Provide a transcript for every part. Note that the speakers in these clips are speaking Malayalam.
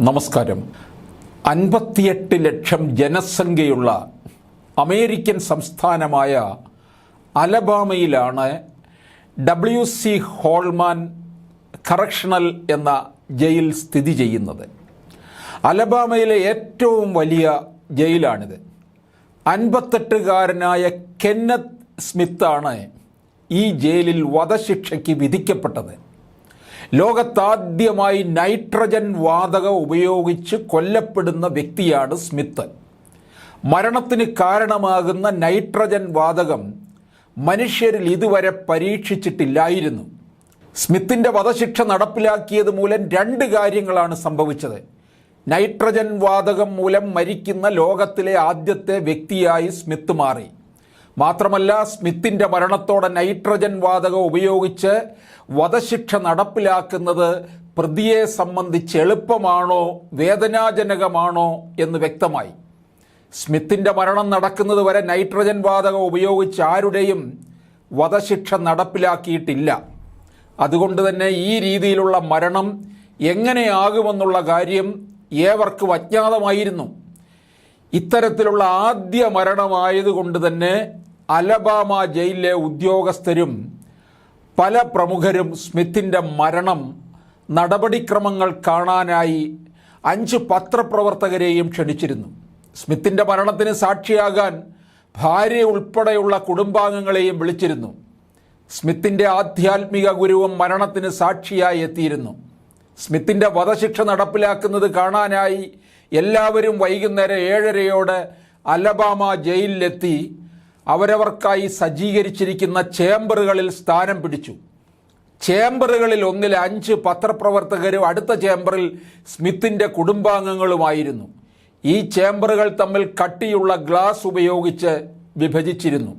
നമസ്കാരം. അൻപത്തിയെട്ട് ലക്ഷം ജനസംഖ്യയുള്ള അമേരിക്കൻ സംസ്ഥാനമായ അലബാമയിലാണ് ഡബ്ല്യു സി ഹോൾമാൻ കറക്ഷണൽ എന്ന ജയിൽ സ്ഥിതി ചെയ്യുന്നത്. അലബാമയിലെ ഏറ്റവും വലിയ ജയിലാണിത്. അൻപത്തെട്ടുകാരനായ കെന്നത്ത് സ്മിത്താണ് ഈ ജയിലിൽ വധശിക്ഷയ്ക്ക് വിധിക്കപ്പെട്ടത്. ലോകത്താദ്യമായി നൈട്രജൻ വാതകം ഉപയോഗിച്ച് കൊല്ലപ്പെടുന്ന വ്യക്തിയാണ് സ്മിത്ത്. മരണത്തിന് കാരണമാകുന്ന നൈട്രജൻ വാതകം മനുഷ്യരിൽ ഇതുവരെ പരീക്ഷിച്ചിട്ടില്ലായിരുന്നു. സ്മിത്തിന്റെ വധശിക്ഷ നടപ്പിലാക്കിയത് മൂലം രണ്ട് കാര്യങ്ങളാണ് സംഭവിച്ചത്. നൈട്രജൻ വാതകം മൂലം മരിക്കുന്ന ലോകത്തിലെ ആദ്യത്തെ വ്യക്തിയായി സ്മിത്ത് മാറി. മാത്രമല്ല സ്മിത്തിന്റെ മരണത്തോടെ നൈട്രജൻ വാതകം ഉപയോഗിച്ച് വധശിക്ഷ നടപ്പിലാക്കുന്നത് പ്രതിയെ സംബന്ധിച്ച് എളുപ്പമാണോ വേദനാജനകമാണോ എന്ന് വ്യക്തമായി. സ്മിത്തിന്റെ മരണം നടക്കുന്നത് വരെ നൈട്രജൻ വാതകം ഉപയോഗിച്ച് ആരുടെയും വധശിക്ഷ നടപ്പിലാക്കിയിട്ടില്ല. അതുകൊണ്ട് തന്നെ ഈ രീതിയിലുള്ള മരണം എങ്ങനെയാകുമെന്നുള്ള കാര്യം ഏവർക്കും അജ്ഞാതമായിരുന്നു. ഇത്തരത്തിലുള്ള ആദ്യ മരണമായതുകൊണ്ട് തന്നെ അലബാമ ജയിലിലെ ഉദ്യോഗസ്ഥരും പല പ്രമുഖരും സ്മിത്തിന്റെ മരണം നടപടിക്രമങ്ങൾ കാണാനായി അഞ്ച് പത്രപ്രവർത്തകരെയും ക്ഷണിച്ചിരുന്നു. സ്മിത്തിന്റെ മരണത്തിന് സാക്ഷിയാകാൻ ഭാര്യ ഉൾപ്പെടെയുള്ള കുടുംബാംഗങ്ങളെയും വിളിച്ചിരുന്നു. സ്മിത്തിന്റെ ആധ്യാത്മിക ഗുരുവും മരണത്തിന് സാക്ഷിയായി എത്തിയിരുന്നു. സ്മിത്തിന്റെ വധശിക്ഷ നടപ്പിലാക്കുന്നത് കാണാനായി എല്ലാവരും വൈകുന്നേരം ഏഴരയോടെ അലബാമ ജയിലിലെത്തി അവരവർക്കായി സജ്ജീകരിച്ചിരിക്കുന്ന ചേംബറുകളിൽ സ്ഥാനം പിടിച്ചു. ചേംബറുകളിൽ ഒന്നിൽ അഞ്ച് പത്രപ്രവർത്തകരും അടുത്ത ചേംബറിൽ സ്മിത്തിന്റെ കുടുംബാംഗങ്ങളുമായിരുന്നു. ഈ ചേംബറുകൾ തമ്മിൽ കട്ടിയുള്ള ഗ്ലാസ് ഉപയോഗിച്ച് വിഭജിച്ചിരുന്നു.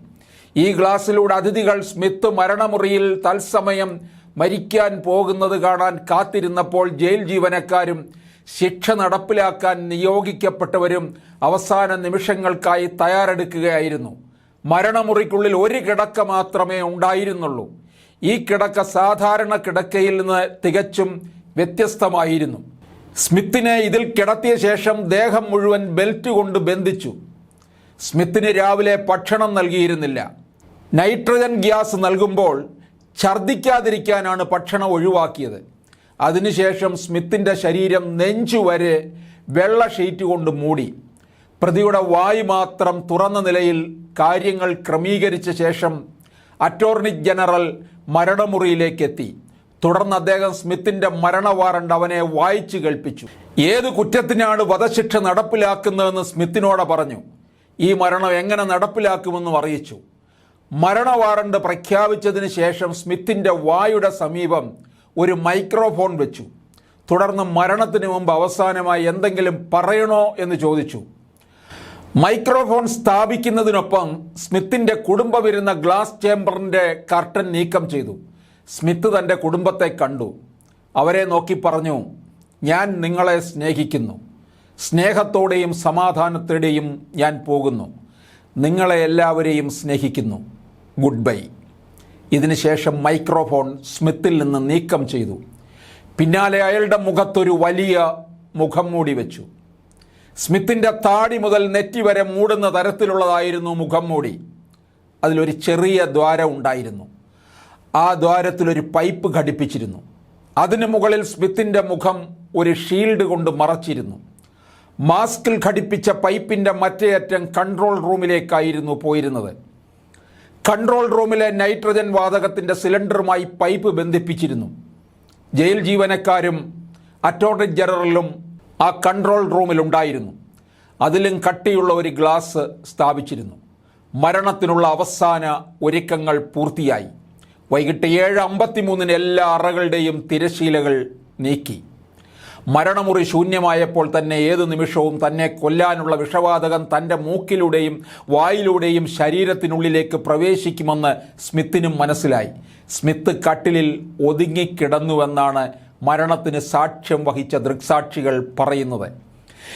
ഈ ഗ്ലാസ്സിലൂടെ അതിഥികൾ സ്മിത്ത് മരണമുറിയിൽ തത്സമയം മരിക്കാൻ പോകുന്നത് കാണാൻ കാത്തിരുന്നപ്പോൾ ജയിൽ ജീവനക്കാരും ശിക്ഷ നടപ്പിലാക്കാൻ നിയോഗിക്കപ്പെട്ടവരും അവസാന നിമിഷങ്ങൾക്കായി തയ്യാറെടുക്കുകയായിരുന്നു. മരണമുറിക്കുള്ളിൽ ഒരു കിടക്ക മാത്രമേ ഉണ്ടായിരുന്നുള്ളൂ. ഈ കിടക്ക സാധാരണ കിടക്കയിൽ നിന്ന് തികച്ചും വ്യത്യസ്തമായിരുന്നു. സ്മിത്തിനെ ഇതിൽ കിടത്തിയ ശേഷം ദേഹം മുഴുവൻ ബെൽറ്റ് കൊണ്ട് ബന്ധിച്ചു. സ്മിത്തിന് രാവിലെ ഭക്ഷണം നൽകിയിരുന്നില്ല. നൈട്രജൻ ഗ്യാസ് നൽകുമ്പോൾ ഛർദ്ദിക്കാതിരിക്കാനാണ് ഭക്ഷണം ഒഴിവാക്കിയത്. അതിനുശേഷം സ്മിത്തിന്റെ ശരീരം നെഞ്ചുവരെ വെള്ള ഷീറ്റ് കൊണ്ട് മൂടി. പ്രതിയുടെ വായു മാത്രം തുറന്ന നിലയിൽ കാര്യങ്ങൾ ക്രമീകരിച്ച ശേഷം അറ്റോർണി ജനറൽ മരണമുറിയിലേക്കെത്തി. തുടർന്ന് അദ്ദേഹം സ്മിത്തിന്റെ മരണ വാറണ്ട് അവനെ വായിച്ചു കേൾപ്പിച്ചു. ഏത് കുറ്റത്തിനാണ് വധശിക്ഷ നടപ്പിലാക്കുന്നതെന്ന് സ്മിത്തിനോട് പറഞ്ഞു. ഈ മരണം എങ്ങനെ നടപ്പിലാക്കുമെന്നും അറിയിച്ചു. മരണ വാറണ്ട് പ്രഖ്യാപിച്ചതിന് ശേഷം സ്മിത്തിന്റെ വായുടെ സമീപം ഒരു മൈക്രോഫോൺ വെച്ചു. തുടർന്ന് മരണത്തിന് മുമ്പ് അവസാനമായി എന്തെങ്കിലും പറയണോ എന്ന് ചോദിച്ചു. മൈക്രോഫോൺ സ്ഥാപിക്കുന്നതിനൊപ്പം സ്മിത്തിന്റെ കുടുംബം ഇരുന്ന ഗ്ലാസ് ചേംബറിന്റെ കർട്ടൻ നീക്കം ചെയ്തു. സ്മിത്ത് തന്റെ കുടുംബത്തെ കണ്ടു. അവരെ നോക്കി പറഞ്ഞു ഞാൻ നിങ്ങളെ സ്നേഹിക്കുന്നു. സ്നേഹത്തോടെയും സമാധാനത്തോടെയും ഞാൻ പോകുന്നു. നിങ്ങളെ എല്ലാവരെയും സ്നേഹിക്കുന്നു. Good bye. ഇതിനുശേഷം മൈക്രോഫോൺ സ്മിത്തിൽ നിന്ന് നീക്കം ചെയ്തു. പിന്നാലെ അയാളുടെ മുഖത്തൊരു വലിയ മുഖം മൂടി വെച്ചു. സ്മിത്തിന്റെ താടി മുതൽ നെറ്റി വരെ മൂടുന്ന തരത്തിലുള്ളതായിരുന്നു മുഖം മൂടി. അതിലൊരു ചെറിയ ദ്വാരം ഉണ്ടായിരുന്നു. ആ ദ്വാരത്തിലൊരു പൈപ്പ് ഘടിപ്പിച്ചിരുന്നു. അതിനു മുകളിൽ സ്മിത്തിന്റെ മുഖം ഒരു ഷീൽഡ് കൊണ്ട് മറച്ചിരുന്നു. മാസ്കിൽ ഘടിപ്പിച്ച പൈപ്പിന്റെ മറ്റേ അറ്റം കൺട്രോൾ റൂമിലേക്കായിരുന്നു പോയിരുന്നത്. കൺട്രോൾ റൂമിലെ നൈട്രജൻ വാതകത്തിന്റെ സിലിണ്ടറുമായി പൈപ്പ് ബന്ധിപ്പിച്ചിരുന്നു. ജയിൽ ജീവനക്കാരും അറ്റോർണി ജനറലും ആ കൺട്രോൾ റൂമിലുണ്ടായിരുന്നു. അതിലും കട്ടിയുള്ള ഒരു ഗ്ലാസ് സ്ഥാപിച്ചിരുന്നു. മരണത്തിനുള്ള അവസാന ഒരുക്കങ്ങൾ പൂർത്തിയായി. വൈകിട്ട് ഏഴ് അമ്പത്തിമൂന്നിന് എല്ലാ അറകളുടെയും തിരശീലകൾ നീക്കി. മരണമുറി ശൂന്യമായപ്പോൾ തന്നെ ഏത് നിമിഷവും തന്നെ കൊല്ലാനുള്ള വിഷവാതകം തന്റെ മൂക്കിലൂടെയും വായിലൂടെയും ശരീരത്തിനുള്ളിലേക്ക് പ്രവേശിക്കുമെന്ന് സ്മിത്തിനും മനസ്സിലായി. സ്മിത്ത് കട്ടിലിൽ ഒതുങ്ങിക്കിടന്നുവെന്നാണ് മരണത്തിന് സാക്ഷ്യം വഹിച്ച ദൃക്സാക്ഷികൾ പറയുന്നത്.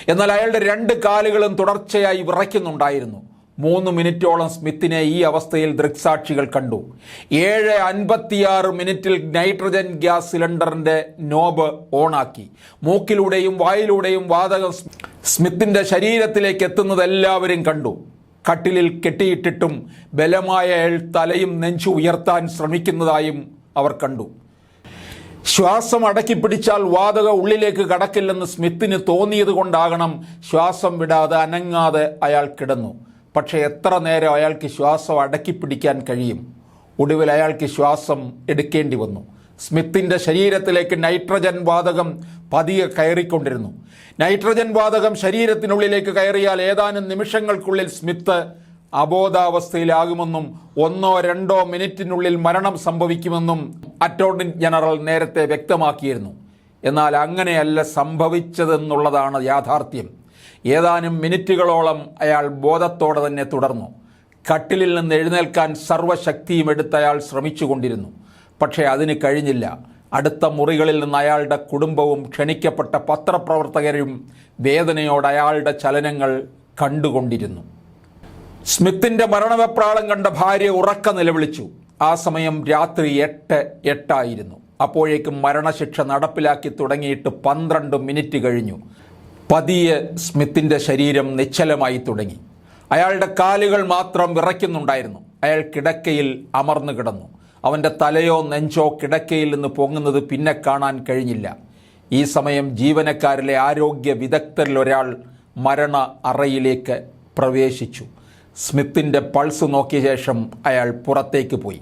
എന്നാൽ അയാളുടെ രണ്ട് കാലുകളും തുടർച്ചയായി വിറയ്ക്കുന്നുണ്ടായിരുന്നു. മൂന്ന് മിനിറ്റോളം സ്മിത്തിനെ ഈ അവസ്ഥയിൽ ദൃക്സാക്ഷികൾ കണ്ടു. ഏഴ് അൻപത്തിയാറ് മിനിറ്റിൽ നൈട്രജൻ ഗ്യാസ് സിലിണ്ടറിന്റെ നോബ് ഓണാക്കി. മൂക്കിലൂടെയും വായിലൂടെയും വാതകം സ്മിത്തിന്റെ ശരീരത്തിലേക്ക് എത്തുന്നത് എല്ലാവരും കണ്ടു. കട്ടിലിൽ കെട്ടിയിട്ടിട്ടും ബലമായ തലയും നെഞ്ചു ഉയർത്താൻ ശ്രമിക്കുന്നതായും അവർ കണ്ടു. ശ്വാസം അടക്കി പിടിച്ചാൽ വാതക ഉള്ളിലേക്ക് കടക്കില്ലെന്ന് സ്മിത്തിന് തോന്നിയത് കൊണ്ടാകണം ശ്വാസം വിടാതെ അനങ്ങാതെ അയാൾ കിടന്നു. പക്ഷേ എത്ര നേരം അയാൾക്ക് ശ്വാസം അടക്കി പിടിക്കാൻ കഴിയും? ഒടുവിൽ അയാൾക്ക് ശ്വാസം എടുക്കേണ്ടി വന്നു. സ്മിത്തിന്റെ ശരീരത്തിലേക്ക് നൈട്രജൻ വാതകം പതിയെ കയറിക്കൊണ്ടിരുന്നു. നൈട്രജൻ വാതകം ശരീരത്തിനുള്ളിലേക്ക് കയറിയാൽ ഏതാനും നിമിഷങ്ങൾക്കുള്ളിൽ സ്മിത്ത് അബോധാവസ്ഥയിലാകുമെന്നും ഒന്നോ രണ്ടോ മിനിറ്റിനുള്ളിൽ മരണം സംഭവിക്കുമെന്നും അറ്റോർണി ജനറൽ നേരത്തെ വ്യക്തമാക്കിയിരുന്നു. എന്നാൽ അങ്ങനെയല്ല സംഭവിച്ചതെന്നുള്ളതാണ് യാഥാർത്ഥ്യം. ഏതാനും മിനിറ്റുകളോളം അയാൾ ബോധത്തോടെ തന്നെ തുടർന്നു. കട്ടിലിൽ നിന്ന് എഴുന്നേൽക്കാൻ സർവശക്തിയും എടുത്ത് അയാൾ ശ്രമിച്ചുകൊണ്ടിരുന്നു. പക്ഷേ അതിന് കഴിഞ്ഞില്ല. അടുത്ത മുറികളിൽ നിന്ന് അയാളുടെ കുടുംബവും ക്ഷണിക്കപ്പെട്ട പത്രപ്രവർത്തകരും വേദനയോടെ അയാളുടെ ചലനങ്ങൾ കണ്ടുകൊണ്ടിരുന്നു. സ്മിത്തിന്റെ മരണവെപ്രാളം കണ്ട ഭാര്യ ഉറക്ക നിലവിളിച്ചു. ആ സമയം രാത്രി എട്ട് എട്ടായിരുന്നു. അപ്പോഴേക്കും മരണശിക്ഷ നടപ്പിലാക്കി തുടങ്ങിയിട്ട് പന്ത്രണ്ട് മിനിറ്റ് കഴിഞ്ഞു. പതിയെ സ്മിത്തിന്റെ ശരീരം നിശ്ചലമായി തുടങ്ങി. അയാളുടെ കാലുകൾ മാത്രം വിറയ്ക്കുന്നുണ്ടായിരുന്നു. അയാൾ കിടക്കയിൽ അമർന്നു കിടന്നു. അവന്റെ തലയോ നെഞ്ചോ കിടക്കയിൽ നിന്ന് പൊങ്ങുന്നത് പിന്നെ കാണാൻ കഴിഞ്ഞില്ല. ഈ സമയം ജീവനക്കാരിലെ ആരോഗ്യ വിദഗ്ധരിൽ ഒരാൾ മരണ അറയിലേക്ക് പ്രവേശിച്ചു. സ്മിത്തിന്റെ പൾസ് നോക്കിയ ശേഷം അയാൾ പുറത്തേക്ക് പോയി.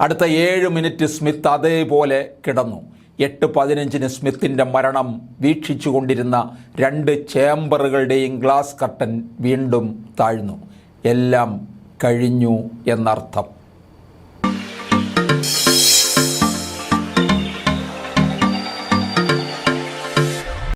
അടുത്ത ഏഴ് മിനിറ്റ് സ്മിത്ത് അതേപോലെ കിടന്നു. എട്ട് പതിനഞ്ചിന് സ്മിത്തിന്റെ മരണം വീക്ഷിച്ചുകൊണ്ടിരുന്ന രണ്ട് ചേംബറുകളുടെയും ഗ്ലാസ് കർട്ടൻ വീണ്ടും താഴ്ന്നു. എല്ലാം കഴിഞ്ഞു എന്നർത്ഥം.